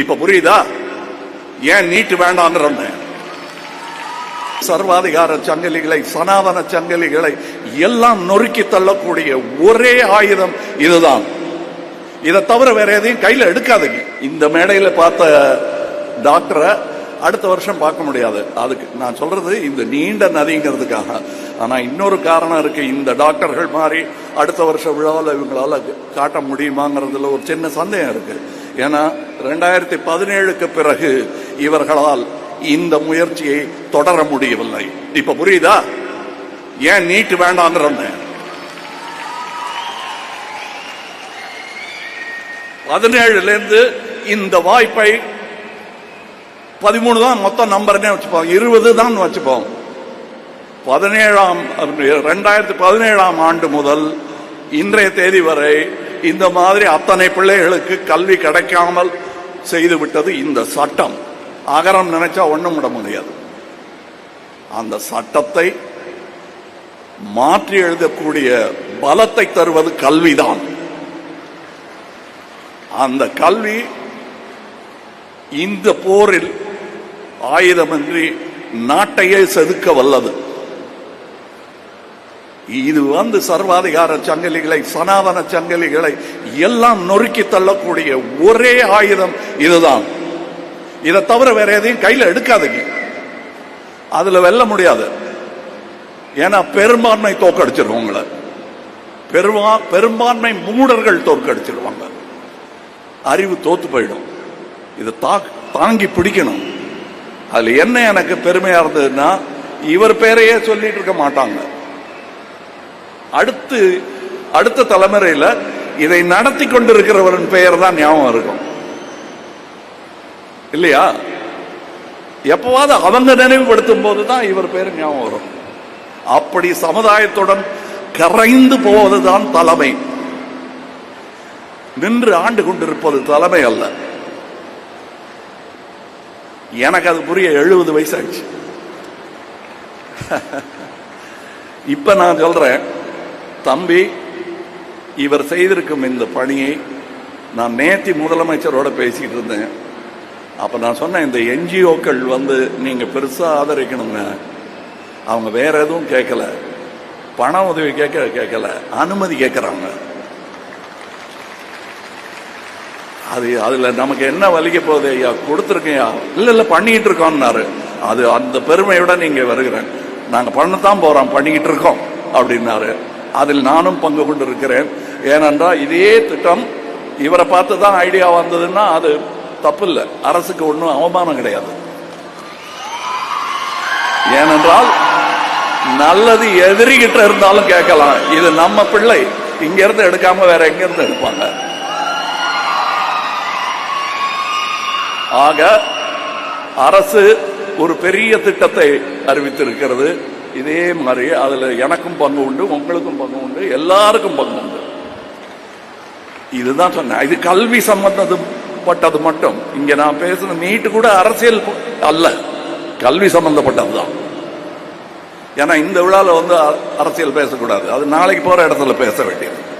இப்ப புரியுதா? ஏன் நீட்டு வேண்டாம்ன்ற சர்வாதிகார சங்கிலிகளை சனாதன சங்கிலிகளை எல்லாம் நொறுக்கி தள்ளக்கூடிய ஒரே ஆயுதம் இதுதான். இதை தவிர வேற எதையும் கையில எடுக்காதீங்க. இந்த மேடையில பார்த்த டாக்டரை அடுத்த வருஷம் பார்க்க முடியாது. அதுக்கு நான் சொல்றது இந்த நீண்ட நதிங்கிறதுக்காக. ஆனா இன்னொரு காரணம் இருக்கு. இந்த டாக்டர்கள் மாதிரி அடுத்த வருஷம் விழாவில் இவங்களால காட்ட முடியுமாங்கிறதுல ஒரு சின்ன சந்தேகம் இருக்கு. ஏன்னா ரெண்டாயிரத்தி பதினேழுக்கு பிறகு இவர்களால் இந்த முயற்சியை தொடர முடியவில்லை. இப்ப புரியுதா? ஏன் நீட்டு வேண்டாங்கிற பதினேழுல இருந்து இந்த வாய்ப்பை பதிமூணு தான் மொத்தம் நம்பர்னே வச்சுப்போம். இருபது தான் வச்சுப்போம். பதினேழாம் ரெண்டாயிரத்தி பதினேழாம் ஆண்டு முதல் இன்றைய தேதி வரை இந்த மாதிரி அத்தனை பிள்ளைகளுக்கு கல்வி கிடைக்காமல் செய்து விட்டது இந்த சட்டம். அகரம் நினைச்சா ஒண்ணும் விட முடியாது. அந்த சட்டத்தை மாற்றி எழுதக்கூடிய பலத்தை தருவது கல்விதான். அந்த கல்வி இந்த போரில் ஆயுதமின்றி நாட்டையே செதுக்க வல்லது. இது வந்து சர்வாதிகார சங்கிலிகளை சனாதன சங்கிலிகளை எல்லாம் நொறுக்கி தள்ளக்கூடிய ஒரே ஆயுதம் இதுதான். இதை தவிர வேற எதையும் கையில் எடுக்காதீங்க. அதுல வெல்ல முடியாது. ஏன்னா பெரும்பான்மை தோக்கடிச்சிருவோம் உங்களை. பெருமா பெரும்பான்மை மூடர்கள் தோற்கடிச்சிருவாங்க. அறிவு தோத்து போயிடும். இதை தா- தாங்கி பிடிக்கணும். அதுல என்ன எனக்கு பெருமையா இருந்ததுன்னா இவர் பேரையே சொல்லிட்டு இருக்க மாட்டாங்க. அடுத்து அடுத்த தலைமுறையில இதை நடத்தி கொண்டிருக்கிறவரின் பெயர் தான் ஞாபகம் இருக்கும். இல்லையா? எப்பவாவது அவங்க நினைவுபடுத்தும் போதுதான் இவர் பேர் ஞாபகம் வரும். அப்படி சமுதாயத்துடன் கரைந்து போவதுதான் தலைமை. நின்று ஆண்டு கொண்டிருப்பது தலைமை அல்ல. எனக்கு அது புரிய எழுபது வயசாச்சு இப்ப நான் சொல்றேன் தம்பி இவர் செய்திருக்கும் இந்த பணியை நான் நேத்தி முதலமைச்சரோட பேசிட்டு இருந்தேன். அப்ப நான் சொன்னேன் இந்த என்ஜிஓக்கள் வந்து நீங்க பெருசா ஆதரிக்கணுங்க. அவங்க வேற எதுவும் கேட்கல. பண உதவி கேட்க கேட்கல. அனுமதி கேட்குறாங்க. அது அதுல நமக்கு என்ன வலிக்க போகுது ஐயா? கொடுத்துருக்கையா இல்ல இல்ல பண்ணிட்டு இருக்கோம்னாரு. அது அந்த பெருமையோட நீங்க வருகிறேன். நாங்க பண்ணத்தான் போறோம் பண்ணிக்கிட்டு இருக்கோம் அப்படின்னாரு. அதில் நானும் பங்கு கொண்டு இருக்கிறேன் ஏனென்றால் இதே திட்டம் இவரை பார்த்து தான் ஐடியா வந்ததுன்னா அது தப்பு இல்லை அரசுக்கு ஒன்றும் அவமானம் கிடையாது. ஏனென்றால் நல்லது எதிரிகிட்ட இருந்தாலும் கேட்கலாம். இது நம்ம பிள்ளை. இங்க இருந்து எடுக்காம வேற எங்க இருந்து எடுப்பாங்க? ஆக அரசு ஒரு பெரிய திட்டத்தை அறிவித்திருக்கிறது. இதே மாதிரி அதுல எனக்கும் பங்கு உண்டு உங்களுக்கும் பங்கு உண்டு எல்லாருக்கும் பங்கு உண்டு. இதுதான் சொன்னேன். இது கல்வி சம்பந்தப்பட்டது மட்டும். இங்க நான் பேசுன நீட்டு கூட அரசியல் அல்ல. கல்வி சம்பந்தப்பட்டதுதான். ஏன்னா இந்த விழால வந்து அ- அரசியல் பேசக்கூடாது. அது நாளைக்கு போற இடத்துல பேச வேண்டியது.